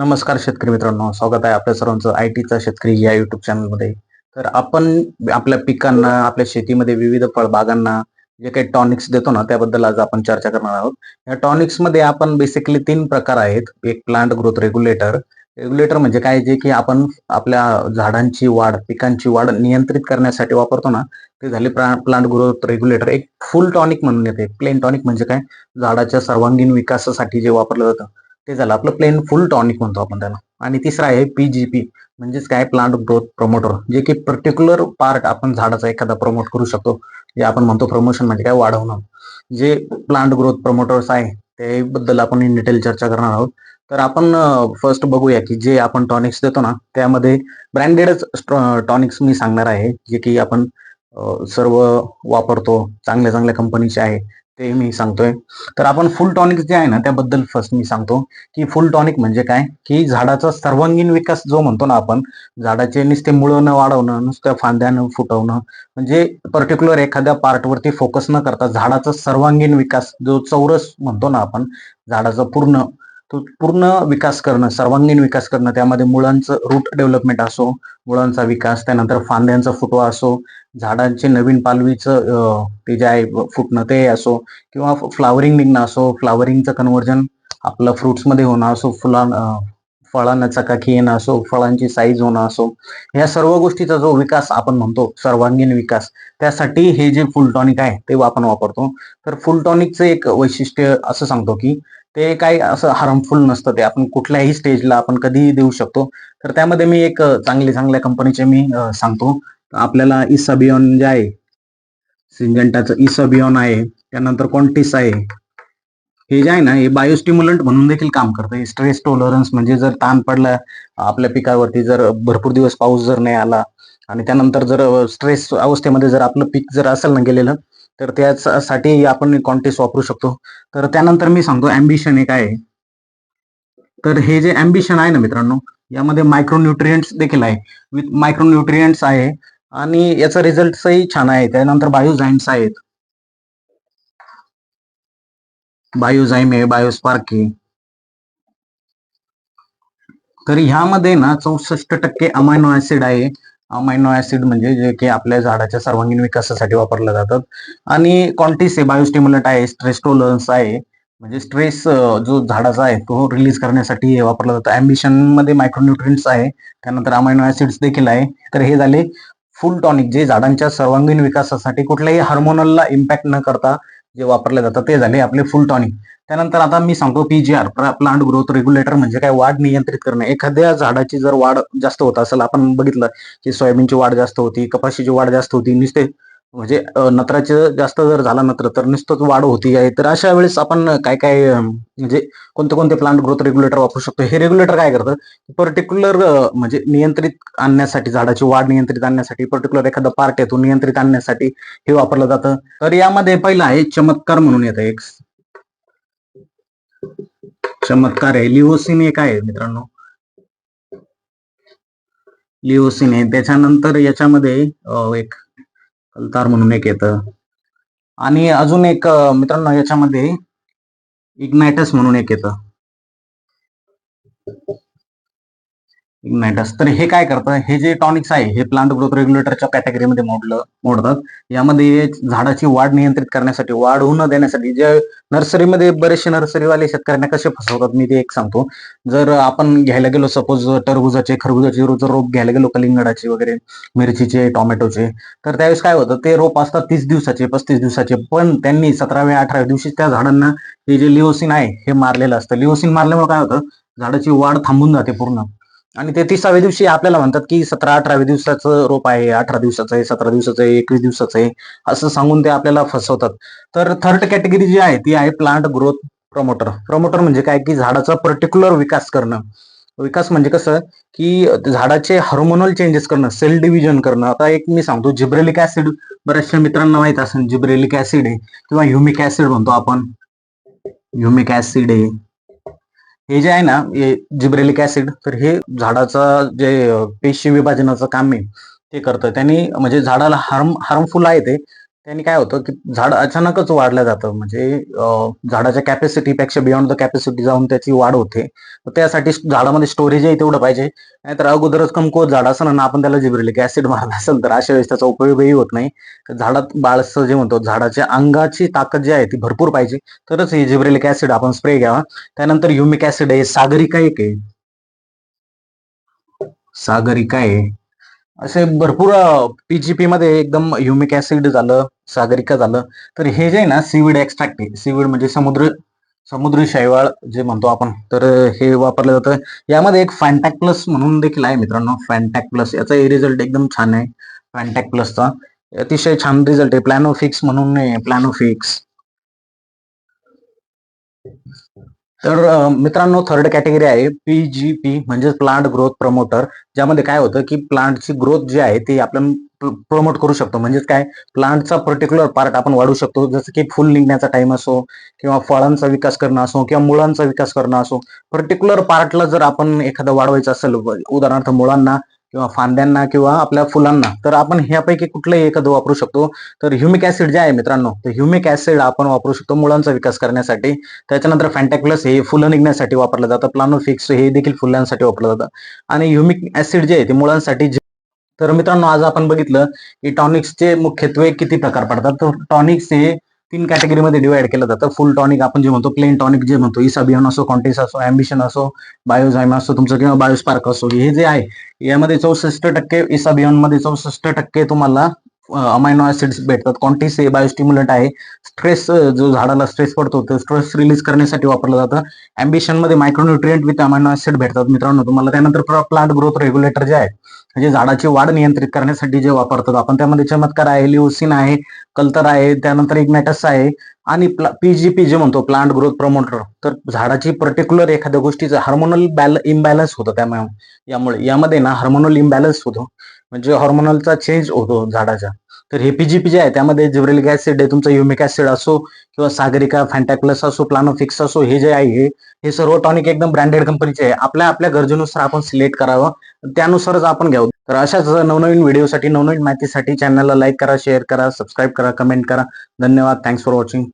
नमस्कार शेतकरी मित्रांनो स्वागत आहे आपल्या सर्वांचं आय टीचा शेतकरी या युट्यूब चॅनलमध्ये तर आपण आपल्या पिकांना आपल्या शेतीमध्ये विविध फळबागांना जे काही टॉनिक्स देतो ना त्याबद्दल आज आपण चर्चा करणार आहोत. या टॉनिक्समध्ये आपण बेसिकली तीन प्रकार आहेत. एक प्लांट ग्रोथ रेग्युलेटर रेग्युलेटर म्हणजे काय? जे की आपण आपल्या झाडांची वाढ पिकांची वाढ नियंत्रित करण्यासाठी वापरतो ना ते झाले प्लांट ग्रोथ रेग्युलेटर एक फुल टॉनिक म्हणून येते. प्लेन टॉनिक म्हणजे काय? झाडाच्या सर्वांगीण विकासासाठी जे वापरलं जातं. ते झालं. आपलं प्लेन फुल टॉनिक म्हणतो आपण त्याला. आणि तिसरं आहे पीजीपी म्हणजेच काय प्लांट ग्रोथ प्रमोटर जे की पर्टिक्युलर पार्ट आपण झाडाचा एखादा प्रमोट करू शकतो. जे आपण म्हणतो प्रमोशन म्हणजे काय? वाढवणं. जे प्लांट ग्रोथ प्रमोटर्स आहे त्याबद्दल आपण इन डिटेल चर्चा करणार आहोत. तर आपण फर्स्ट बघूया की जे आपण टॉनिक्स देतो ना त्यामध्ये ब्रँडेडच टॉनिक्स मी सांगणार आहे जे की आपण सर्व वापरतो. चांगल्या चांगल्या कंपनीचे आहे. ते मी सांगतोय. तर आपण फुल टॉनिक जे आहे ना त्याबद्दल फर्स्ट मी सांगतो की फुल टॉनिक म्हणजे काय? की झाडाचा सर्वांगीण विकास जो म्हणतो ना आपण झाडाचे नुसते मुळं न वाढवणं नुसत्या फांद्यानं फुटवणं म्हणजे पर्टिक्युलर एखाद्या पार्टवरती फोकस न करता झाडाचा सर्वांगीण विकास जो चौरस म्हणतो ना आपण झाडाचा पूर्ण तो पूर्ण विकास करणं सर्वांगीण विकास करणं त्यामध्ये मुळांचं रूट डेव्हलपमेंट असो मुळांचा विकास त्यानंतर फांद्यांचा फुटवा असो झाडांचे नवीन पालवीचं ते जे आहे फुटणं ते असो किंवा फ्लावरिंग निघणं असो फ्लावरिंगचं कन्व्हर्जन आपलं फ्रुट्समध्ये होणं असो फुला फळांना चकाकी येणं असो फळांची साईज होणं असो या सर्व गोष्टीचा जो विकास आपण म्हणतो सर्वांगीण विकास त्यासाठी हे जे फुलटॉनिक आहे ते आपण वापरतो. तर फुलटॉनिकचं एक वैशिष्ट्य असं सांगतो की ते काही असं हार्मफुल नसतं ते. आपण कुठल्याही स्टेजला आपण कधीही देऊ शकतो. तर त्यामध्ये मी एक चांगली चांगल्या कंपनीचे मी सांगतो. आपल्याला इसाबियॉन जे आहे सिंजंटाचं इसाबियॉन आहे त्यानंतर कॉन्टिस आहे. हे जे आहे ना हे बायोस्टिम्युलंट म्हणून देखील काम करतं. स्ट्रेस टॉलरन्स म्हणजे जर ताण पडला आपल्या पिकावरती जर भरपूर दिवस पाऊस जर नाही आला आणि त्यानंतर जर स्ट्रेस अवस्थेमध्ये जर आपलं पीक जर असेल ना गेलेलं तर त्यासाठी आपण कॉन्टेस्ट वापरू शकतो. तर त्यानंतर मी सांगतो अँबिशन एक आहे. तर हे जे अँबिशन आहे ना मित्रांनो यामध्ये मायक्रोन्युट्रियंट्स देखील आहे. विथ मायक्रोन्युट्रियंट्स आहे आणि याचा रिझल्टही छान आहे. त्यानंतर बायोझाईम्स आहेत. बायोझाईम आहे बायोस्पार्क आहे. तर ह्यामध्ये ना चौसष्ट टक्के अमायनो ऍसिड आहे. अमायनो ऍसिड म्हणजे जे की आपल्या झाडाच्या सर्वांगीण विकासासाठी वापरल्या जातात. आणि कॉन्टिस आहे बायोस्टिम्युलंट आहे स्ट्रेस्टोलन्स आहे. म्हणजे स्ट्रेस जो झाडाचा आहे तो रिलीज करण्यासाठी वापरला जातो. अँबिशनमध्ये मायक्रोन्युट्रियन्स आहे त्यानंतर अमायनो ऍसिड्स देखील आहे. तर हे झाले फुल टॉनिक जे झाडांच्या सर्वांगीण विकासासाठी कुठल्याही हार्मोनलला इम्पॅक्ट न करता जे वापरले जातात ते झाले आपले फुल टॉनिक त्यानंतर आता मी सांगतो पीजीआर प्लांट ग्रोथ रेग्युलेटर म्हणजे काय? वाढ नियंत्रित करणे. एखाद्या झाडाची जर वाढ जास्त होत असेल आपण बघितलं की सोयाबीनची वाढ जास्त होती कपाशीची वाढ जास्त होती नुसते म्हणजे नत्राचं जास्त जर झाला नत्र तर नुसतंच वाढ होती आहे. तर अशा वेळेस आपण काय काय म्हणजे कोणते कोणते प्लांट ग्रोथ रेग्युलेटर वापरू शकतो? हे रेग्युलेटर काय करतं? पर्टिक्युलर म्हणजे नियंत्रित आणण्यासाठी झाडाची वाढ नियंत्रित आणण्यासाठी पर्टिक्युलर एखादा पार्ट येतो नियंत्रित आणण्यासाठी हे वापरलं जातं. तर यामध्ये पहिलं आहे चमत्कार म्हणून येतं एक. चमत्कार आहे. लिओसिन एक आहे मित्रांनो. लिओसिन आहे. त्याच्यानंतर याच्यामध्ये एक कलतार म्हणून एक येतं. आणि अजून एक मित्रांनो याच्यामध्ये इग्नायटस म्हणून एक येतं. इग्नायटस तर हे काय करतं? हे जे टॉनिक्स आहे हे प्लांट ग्रोथ रेग्युलेटरच्या कॅटेगरीमध्ये मोडलं मोडतात. यामध्ये झाडाची वाढ नियंत्रित करण्यासाठी वाढ होऊ न देण्यासाठी जे नर्सरीमध्ये बरेचसे नर्सरीवाले शेतकऱ्यांना कसे फसवतात मी ते एक सांगतो. जर आपण घ्यायला गेलो सपोज टरबुजाचे खरबुजाचे जर रोप घ्यायला गेलो कलिंगडाचे वगैरे मिरचीचे टोमॅटोचे तर त्यावेळेस काय होतं ते रोप असतात तीस दिवसाचे पस्तीस दिवसाचे. पण त्यांनी सतराव्या अठराव्या दिवशी त्या झाडांना हे जे लिओसिन आहे हे मारलेलं असतं. लिओसिन मारल्यामुळे काय होतं झाडाची वाढ थांबून जाते पूर्ण. आणि ते तिसाव्या दिवशी आपल्याला म्हणतात की सतरा अठराव्या दिवसाचं रोप आहे अठरा दिवसाचं आहे सतरा दिवसाचं आहे एकवीस दिवसाचं आहे असं सांगून ते आपल्याला फसवतात. तर थर्ड कॅटेगरी जी आहे ती आहे प्लांट ग्रोथ प्रमोटर प्रमोटर म्हणजे काय? की झाडाचा पर्टिक्युलर विकास करणं. विकास म्हणजे कसं? की झाडाचे हार्मोनल चेंजेस करणं सेल डिव्हिजन करणं. आता एक मी सांगतो जिब्रेलिक ऍसिड बऱ्याचशा मित्रांना माहीत असेल जिब्रेलिक ऍसिड आहे किंवा ह्युमिक ऍसिड म्हणतो आपण. ह्युमिक ऍसिड आहे. हे जे आहे ना जिब्रेलिक ऍसिड तर हे झाडाचा जे पेशी विभाजनाचं काम आहे ते करतं. त्यांनी म्हणजे झाडाला हार्म हार्मफुल आहे ते त्यांनी काय होतं की झाड अचानकच वाढलं जातं. म्हणजे झाडाच्या झाडाच्या कॅपॅसिटीपेक्षा बियॉन्ड द कॅपॅसिटी जाऊन त्याची वाढ होते. तर त्यासाठी झाडामध्ये स्टोरेज आहे तेवढं पाहिजे. नाहीतर अगोदरच कमकुवत झाड असेल ना आपण त्याला जिब्रिलिक ऍसिड मारला असेल तर अशा वेळेस त्याचा उपयोगही होत नाही. तर झाडात बाळसं जे म्हणतो झाडाच्या अंगाची ताकद जी आहे ती भरपूर पाहिजे. तरच हे जिब्रिलिक ऍसिड आपण स्प्रे घ्यावा. त्यानंतर युमिक ऍसिड आहे सागरिका एक आहे? सागरिका आहे? असे भरपूर पीजीपी मध्ये एकदम ह्युमिक ऍसिड झालं सागरिका झालं. तर हे जे आहे ना सीविड एक्स्ट्रॅक्ट आहे. सीविड म्हणजे समुद्र समुद्री शैवाळ जे म्हणतो आपण. तर हे वापरलं जातं. यामध्ये एक फॅन्टॅक प्लस म्हणून देखील आहे मित्रांनो. फॅन्टॅक प्लस याचा रिझल्ट एकदम छान आहे. फॅन्टॅक प्लसचा अतिशय छान रिझल्ट आहे. प्लॅनोफिक्स म्हणून प्लॅनोफिक्स तर मित्रांनो थर्ड कॅटेगरी आहे पी जी पी म्हणजे प्लांट ग्रोथ प्रमोटर ज्यामध्ये काय होतं की प्लांटची ग्रोथ जी आहे ती आपण प्रमोट करू शकतो. म्हणजेच काय? प्लांटचा पर्टिक्युलर पार्ट आपण वाढू शकतो. जसं की फुल निघण्याचा टाइम असो किंवा फळांचा विकास करणं असो किंवा मुळांचा विकास करणं असो. पर्टिक्युलर पार्टला जर आपण एखादं वाढवायचं असेल उदाहरणार्थ मुळांना किंवा फांद्यांना किंवा आपल्या फुलांना. तर आपण ह्यापैकी कुठलंही एखादं वापरू शकतो. तर ह्युमिक ऍसिड जे आहे मित्रांनो तर ह्युमिक ऍसिड आपण वापरू शकतो मुळांचा विकास करण्यासाठी. त्याच्यानंतर फॅन्टॅक्लस हे फुलं निघण्यासाठी वापरलं जातं. प्लानोफिक्स हे देखील फुलांसाठी वापरलं जातं. आणि ह्युमिक ऍसिड जे आहे ते मुळांसाठी तर मित्रांनो आज आपण बघितलं की टॉनिक्सचे मुख्यत्वे किती प्रकार पडतात. तर टॉनिक्स हे तीन कॅटेगरीमध्ये डिवाइड केलं जातं. फुल टॉनिक आपण जे म्हणतो प्लेन टॉनिक जे म्हणतो इसाबियन असो कॉन्टेस असो अँबिशन असो बायोझायमा असो तुमचं किंवा बायोस्पार्क असो हे जे आहे यामध्ये चौसष्ट टक्के इसाबियनमध्ये चौसष्ट टक्के तुम्हाला अमायनो ऍसिड्स भेटतात. कॉन्टिस हे बायोस्टिम्युलंट आहे. स्ट्रेस जो झाडाला स्ट्रेस पडतो तो स्ट्रेस रिलीज करण्यासाठी वापरलं जातं. अँबिशनमध्ये मायक्रोन्युट्रिएंट विथ अमायनो ऍसिड भेटतात. मित्रांनो तुम्हाला त्यानंतर प्लांट ग्रोथ रेग्युलेटर जे आहे म्हणजे झाडाची वाढ नियंत्रित करण्यासाठी जे वापरतात आपण त्यामध्ये चमत्कार आहे लिओसिन आहे कल्तर आहे त्यानंतर इग्नॅटस आहे आणि पीजीपी जे म्हणतो प्लांट ग्रोथ प्रमोटर तर झाडाची पर्टिक्युलर एखाद्या गोष्टीचं हार्मोनल बॅल इम्बॅलन्स होतं त्यामुळे यामुळे यामध्ये ना हार्मोनल इम्बॅलन्स होतो. म्हणजे हॉर्मोनलचा चेंज होतो झाडाच्या तर हे पीजीपी जे आहे त्यामध्ये जिब्रेलिक ऍसिड आहे तुमचं युमिक ऍसिड असो किंवा सागरिका फॅन्टॅक्लस असो प्लानोफिक्स असो हे जे आहे हे हे सर्व टॉनिक एकदम ब्रँडेड कंपनीचे आहे. आपल्या आपल्या गरजेनुसार आपण सिलेक्ट करावं त्यानुसारच आपण घ्यावं. तर अशाच नवनवीन व्हिडिओसाठी नवनवीन माहितीसाठी चॅनलला लाईक करा शेअर करा सबस्क्राईब करा कमेंट करा. धन्यवाद. Thanks for watching